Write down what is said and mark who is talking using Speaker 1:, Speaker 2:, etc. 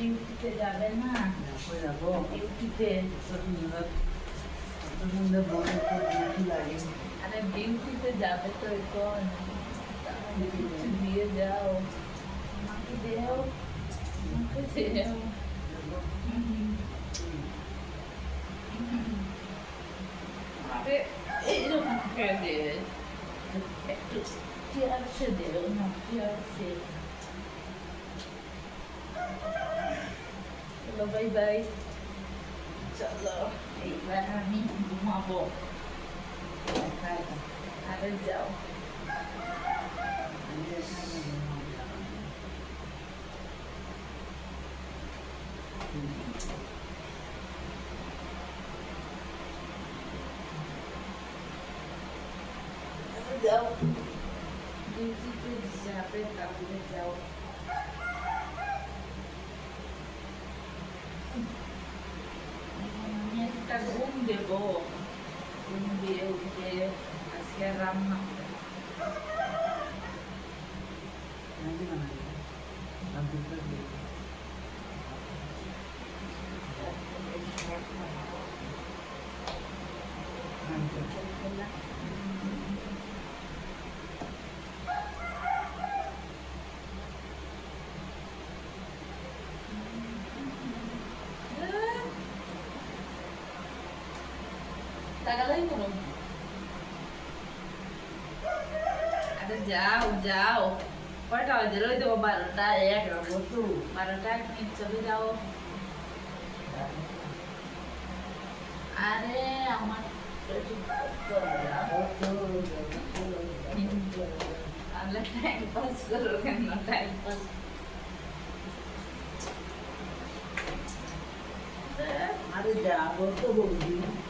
Speaker 1: tenho que te dar a mão.
Speaker 2: Foi a boa.
Speaker 1: Tenho que te
Speaker 2: dar a mão. Todo mundo é bom. Tenho que te dar a
Speaker 1: mão. Tenho que te dar a tua icona. Tenho que te dar a mão. Não te deu.
Speaker 2: Não
Speaker 1: te deu. Não te deu. Não te deu. Não te deu. Não te deu. Não te deu. bye bye.
Speaker 2: InsyaAllah.
Speaker 1: Eh, barang ni rumah bom. Ada jauh. Jauh. Di situ di sana pun tak boleh jauh. Namanya kita Bo. Gumbel gitu ya. Kasih ramah.
Speaker 2: Nanti mana ya? Nanti kita gitu.
Speaker 1: গাদাগাদাই করো আরে যাও যাও কয়টা বাজে রই দেবো বারোটা এক
Speaker 2: বসু
Speaker 1: বারোটা এক মিনিট চলে যাও আরে আমার আমরা টাইম পাস করো কেন টাইম পাস
Speaker 2: আরে যা বলতো বলবি